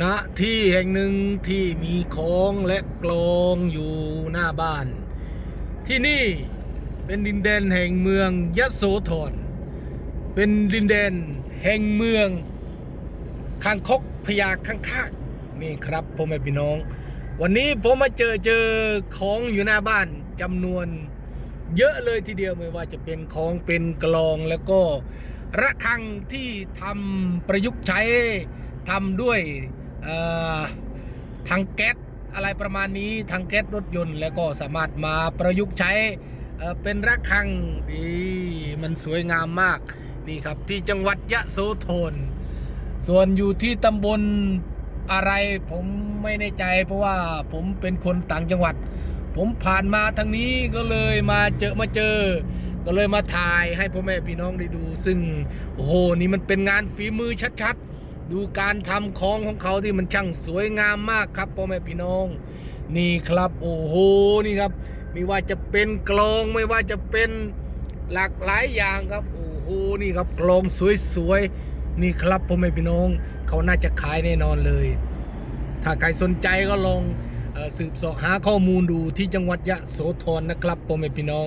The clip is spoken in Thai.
ณที่แห่งหนึ่งที่มีคลองและกลองอยู่หน้าบ้าน ที่นี่เป็นดินแดนแห่งเมืองยะโสธรเป็นดินแดนแห่งเมืองคางคกพญาข้างๆนี่ครับพ่อแม่พี่น้อง วันนี้ผมมาเจอเจอของอยู่หน้าบ้านจำนวนเยอะเลยทีเดียวไม่ว่าจะเป็นของเป็นกลองแล้วก็ระฆังที่ทำประยุกต์ใช้ทำด้วย เอ่อถังแก๊สอะไรประมาณนี้ถังแก๊สรถยนต์ แล้วก็สามารถมาประยุกต์ใช้เเป็นระฆังดีมันสวยงามมากนี่ครับที่จังหวัดยะโสธรส่วนอยู่ที่ตำบลอะไรผมไม่แน่ใจ เพราะว่าผมเป็นคนต่างจังหวัด ผมผ่านมาทางนี้ก็เลยมาเจอมาเจอ ก็เลยมาถ่ายให้พ่อแม่พี่น้องได้ดู ซึ่งโอ้โหนี่มันเป็นงานฝีมือชัดๆ ดูการทำของของเขาที่มันช่างสวยงามมากครับพ่อแม่พี่น้อง นี่ครับโอ้โหนี่ครับ ไม่ว่าจะเป็นกลองไม่ว่าจะเป็นหลากหลายอย่างครับโอ้โหนี่ครับกลองสวยๆนี่ครับพ่อแม่พี่น้อง เขาน่าจะขายแน่นอนเลย ถ้าใครสนใจก็ลองอสืบเสาะหาข้อมูลดูที่จังหวัดยะโสธรนะครับพ่อแม่พี่น้อง